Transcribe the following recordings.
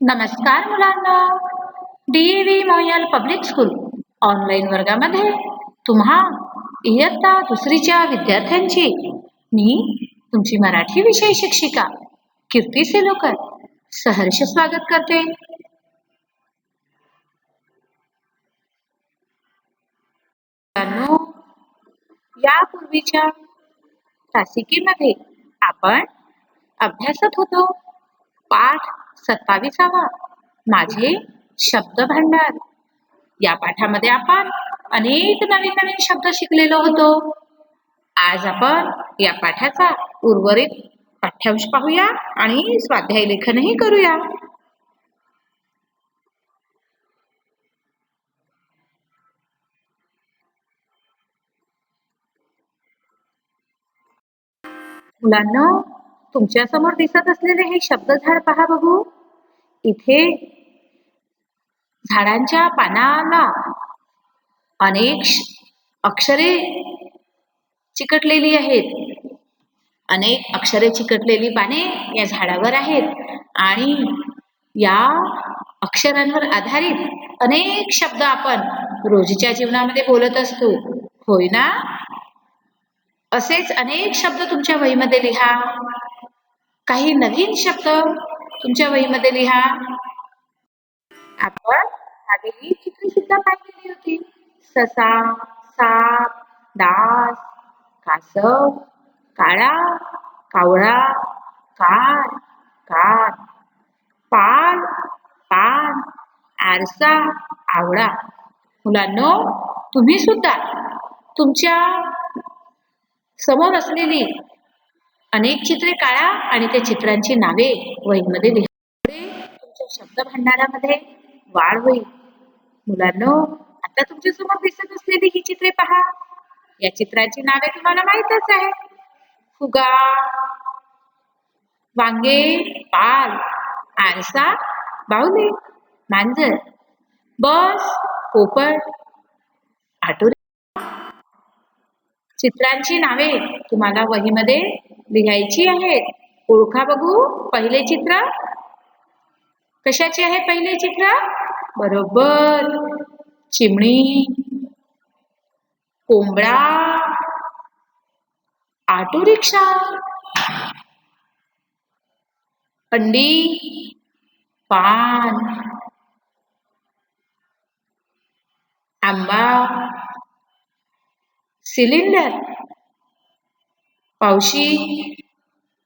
नमस्कार मुलांना. D V public school online वर्गामध्ये तुम्हा इयत्ता दुसरीच्या विद्यार्थ्यांची मी तुमची मराठी विषय शिक्षिका कीर्ती सेलोकर सहर्ष स्वागत करते. यापूर्वीच्या तासिकेमध्ये आपण अभ्यासत होतो. पाठ सत्ताविसावा. माझे शब्द भांडार या पाठामध्ये आपण अनेक नवीन नवीन शब्द शिकलेलो होतो. आज आपण या पाठाचा उर्वरित पाठ्यांश पाहूया आणि स्वाध्याय लेखनही करूया. मुलांना तुमच्यासमोर दिसत असलेले हे शब्द झाड पहा बघू. इथे झाडांच्या पानाला अनेक अक्षरे चिकटलेली आहेत. अनेक अक्षरे चिकटलेली पाने या झाडावर आहेत. आणि या अक्षरांवर आधारित अनेक शब्द आपण रोजच्या जीवनामध्ये बोलत असतो. होय ना? असेच अनेक शब्द तुमच्या वहीमध्ये लिहा. काही नवीन शब्द तुमच्या वहीमध्ये लिहा. आपण आधी चित्र सुद्धा पाहिलेली होती. ससा साप डास कासव काळा कावळा कार कार पाल पान आरसा आवळा. मुलांनो तुम्ही सुद्धा तुमच्यासमोर असलेली अनेक चित्रे काढा आणि त्या चित्रांची नावे वहीमध्ये लिहा. तुमच्या शब्द भांडारामध्ये वाढ होईल. मुलांनो आता तुमच्यासमोर दिसत असलेली ही चित्रे पहा. या चित्रांची नावे तुम्हाला माहीतच आहे फुगा वांगे पाल आरसा बाहुली मांजर बस पोपट आटोरी. चित्रांची नावे तुम्हाला वहीमध्ये लिहायची आहेत. ओळखा बघू पहिले चित्र. कशाचे आहे पहिले चित्र? बरोबर. चिमणी कोंबडा ऑटो रिक्षा अंडी पान आंबा सिलेंडर. पावशी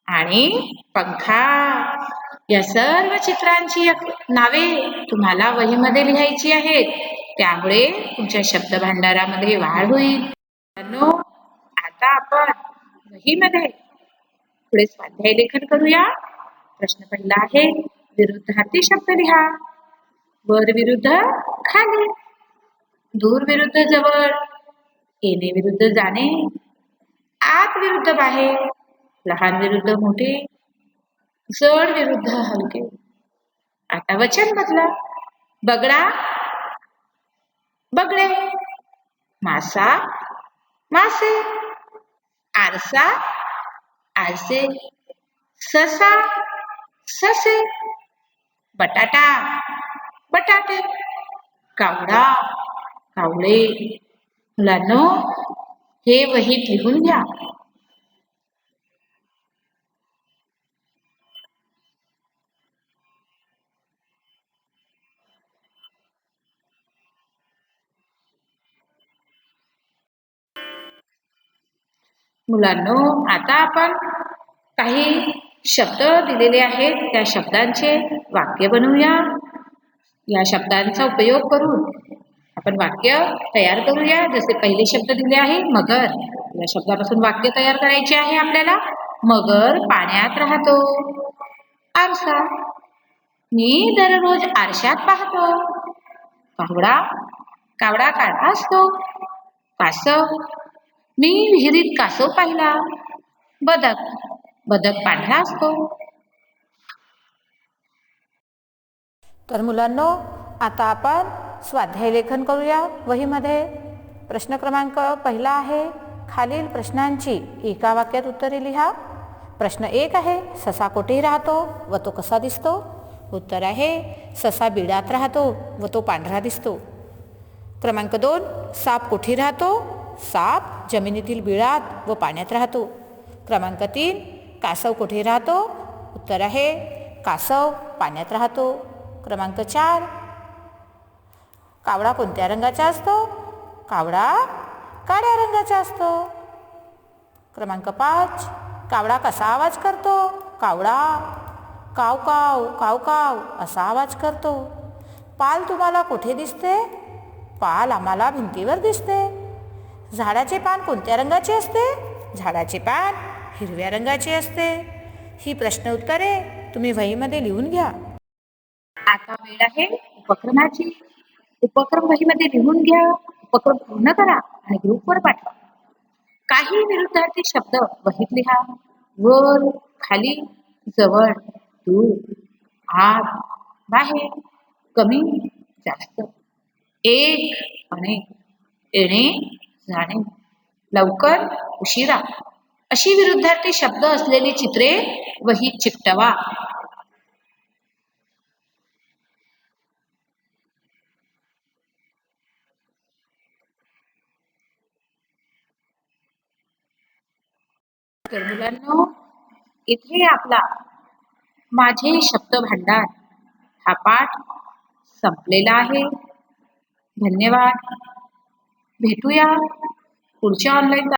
आणि पंखा. या सर्व चित्रांची नावे तुम्हाला वहीमध्ये लिहायची आहेत. त्यामुळे तुमच्या शब्द भांडारामध्ये वाढ होईल. आता आपण वहीमध्ये पुढे स्वाध्याय लेखन करूया. प्रश्न पहिला आहे विरुद्धार्थी शब्द लिहा. वर विरुद्ध खाली दूर विरुद्ध जवळ. येणे विरुद्ध जाणे आत विरुद्ध बाहेर लहान विरुद्ध मोठे जड विरुद्ध हलके. आता वचन बदला. बगडा बगडे. मासा मासे. आरसा आरसे. ससा ससे. बटाटा बटाटे. कावडा कावळे. मुलांनो हे वहीत लिहून घ्या मुलांनो आता आपण काही शब्द दिलेले आहेत. त्या शब्दांचे वाक्य बनवूया. या शब्दांचा उपयोग करून आपण वाक्य तयार करूया. जसे पहिले शब्द दिले आहे मगर. या शब्दापासून वाक्य तयार करायचे आहे आपल्याला. मगर पाण्यात राहतो. आरसा. मी दररोज आरशात पाहतो. कावडा. कावडा काळा असतो. कासव. मी विहिरीत कासव पाहिला. बदक. बदक पांढरा असतो. तर मुलांनो आता आपण स्वाध्याय लेखन करूया. वहीमध्ये प्रश्न क्रमांक पहिला आहे. खालील प्रश्नांची एका वाक्यात उत्तरे लिहा. प्रश्न एक आहे ससा कोठेही राहतो व तो कसा दिसतो? उत्तर आहे ससा बिडात राहतो व तो पांढरा दिसतो. क्रमांक दोन साप कुठे राहतो? साप जमिनीतील बिळात व पाण्यात राहतो. क्रमांक तीन कासव कुठे राहतो? उत्तर आहे कासव पाण्यात राहतो. क्रमांक चार कावळा कोणत्या रंगाचा असतो? कावळा काळ्या रंगाचा असतो. क्रमांक पाच कावळा कसा आवाज करतो? कावळा काव काव काव काव असा आवाज करतो. पाल तुम्हाला कुठे दिसते? पाल आम्हाला भिंतीवर दिसते. झाडाचे पान कोणत्या रंगाचे असते? झाडाचे पान हिरव्या रंगाचे असते. ही प्रश्न उत्तरे तुम्ही वहीमध्ये लिहून घ्या. आता वेळ आहे उपक्रमाची. उपक्रम वहीमध्ये लिहून घ्या उपक्रम पूर्ण करा आणि ग्रुपवर पाठवा. काही विरुद्धार्थी शब्द वहीत लिहा. वर खाली जवळ दूर आत बाहेर कमी जास्त. एक अनेक येणे जाणे लवकर उशिरा. अशी विरुद्धार्थी शब्द असलेली चित्रे वहीत चिकटवा. तर मुलांनो. इथे आपला माझे शब्द भांडार हा पाठ संपलेला आहे. धन्यवाद. भेटूया पुढच्या ऑनलाईन